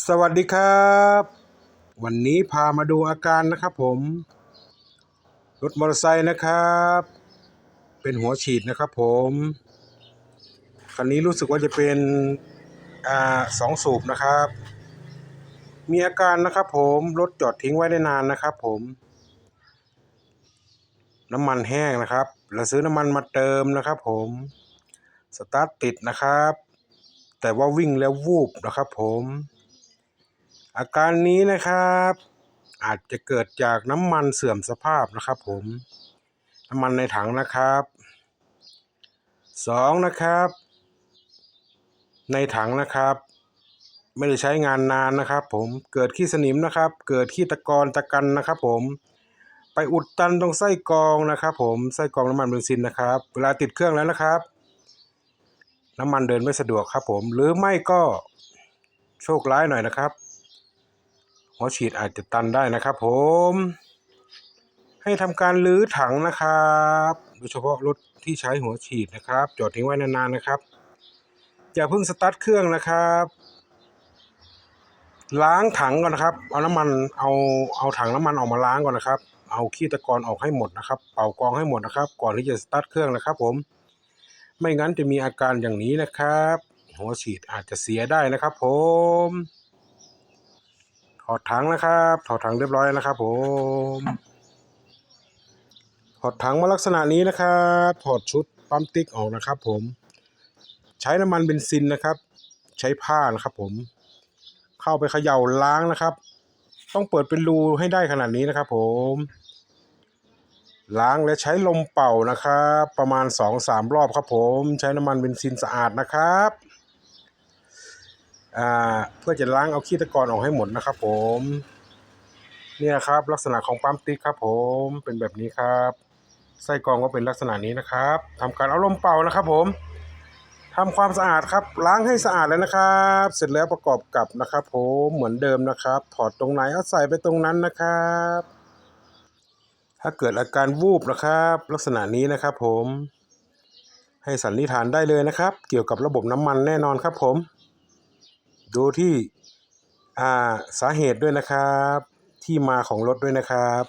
สวัสดีครับ วันนี้พามาดูอาการนะครับผม รถมอเตอร์ไซค์นะครับ เป็นหัวฉีดนะครับผมคันนี้รู้สึกว่าจะเป็นอ่าสองสูบนะครับ มีอาการนะครับผมรถจอดทิ้งไว้ได้นานนะครับผม น้ำมันแห้งนะครับเราซื้อน้ำมันมาเติมนะครับผมสตาร์ทติดนะครับ แต่ว่าวิ่งแล้ววูบนะครับผม อาการนี้นะครับ อาจจะเกิดจากน้ำมันเสื่อมสภาพนะครับ ผม น้ำมันในถังนะครับสองนะครับ ในถังนะครับ ไม่ได้ใช้งานนานนะครับ ผมเกิดขี้สนิมนะครับ เกิดขี้ตะกอนตะกันนะครับ ผมไปอุดตันตรงไส้กรองนะครับผมไส้กรองน้ำมันเบนซินนะครับ เวลาติดเครื่องแล้วนะครับ น้ำมันเดินไม่สะดวกครับผม หรือไม่ก็โชคร้ายหน่อยนะครับ หัวฉีดอาจจะตันได้นะครับผม ให้ทำการลื้อถังนะครับ โดยเฉพาะรถที่ใช้หัวฉีดนะครับ จอดทิ้งไว้นานๆนะครับ อย่าเพิ่งสตาร์ทเครื่องนะครับล้างถังก่อนนะครับ เอาน้ำมัน เอา เอาถังน้ำมันออกมาล้างก่อนนะครับ เอาขี้ตะกอนออกให้หมดนะครับ เป่ากองให้หมดนะครับ ก่อนที่จะสตาร์ทเครื่องนะครับ ผม ไม่งั้นจะมีอาการอย่างนี้นะครับ หัวฉีดอาจจะเสียได้นะครับ ผม อดถังนะครับถอดถังเรียบร้อยนะครับผมถอดถังมาลักษณะนี้นะครับถอดชุดปั๊มติ๊กออกนะครับ ผม ใช้น้ำมันเบนซินนะครับ ใช้ผ้านะครับผม เข้าไปเขย่าล้างนะครับ ต้องเปิดเป็นรูให้ได้ขนาดนี้นะครับ ผม ล้างและใช้ลมเป่านะครับ ประมาณสองสามรอบครับ ผม ใช้น้ำมันเบนซินสะอาดนะครับ เพื่อจะล้างเอาขี้ตะกอนออกให้หมดนะครับ ผมเนี่ยครับลักษณะของปั๊มติ๊กครับ ผมเป็นแบบนี้ครับไส้กรองก็เป็นลักษณะนี้นะครับทำการเอาลมเป่านะครับ ผมทำความสะอาดครับ ล้างให้สะอาดแล้วนะครับ เสร็จแล้วประกอบกับนะครับ ผมเหมือนเดิมนะครับ ถอดตรงไหนเอาใส่ไปตรงนั้นนะครับ ถ้าเกิดอาการวูบนะครับ ลักษณะนี้นะครับ ผม ให้สันนิษฐานได้เลยนะครับ เกี่ยวกับระบบน้ำมันแน่นอนครับผม ดูที่สาเหตุด้วยนะครับ ที่มาของรถด้วยนะครับ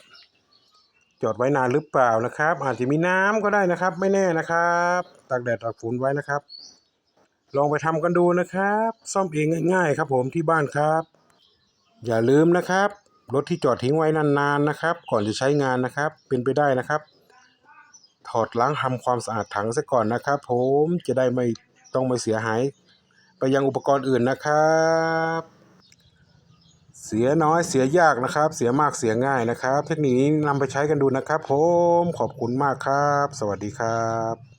จอดไว้นานหรือเปล่านะครับ อาจจะมีน้ำก็ได้นะครับ ไม่แน่นะครับตากแดดตากฝนไว้นะครับ ลองไปทำกันดูนะครับ ซ่อมเองง่ายๆครับ ผมที่บ้านครับ อย่าลืมนะครับ รถที่จอดทิ้งไว้นานๆนะครับ ก่อนจะใช้งานนะครับ เป็นไปได้นะครับ ถอดล้างทำความสะอาดถังซะก่อนนะครับ ผมจะได้ไม่ต้องไม่เสียหาย ยังอุปกรณ์อื่นนะครับ เสียน้อยเสียยากนะครับ เสียมากเสียง่ายนะครับ เทคนิคนี้นำไปใช้กันดูนะครับผมขอบคุณมากครับ สวัสดีครับ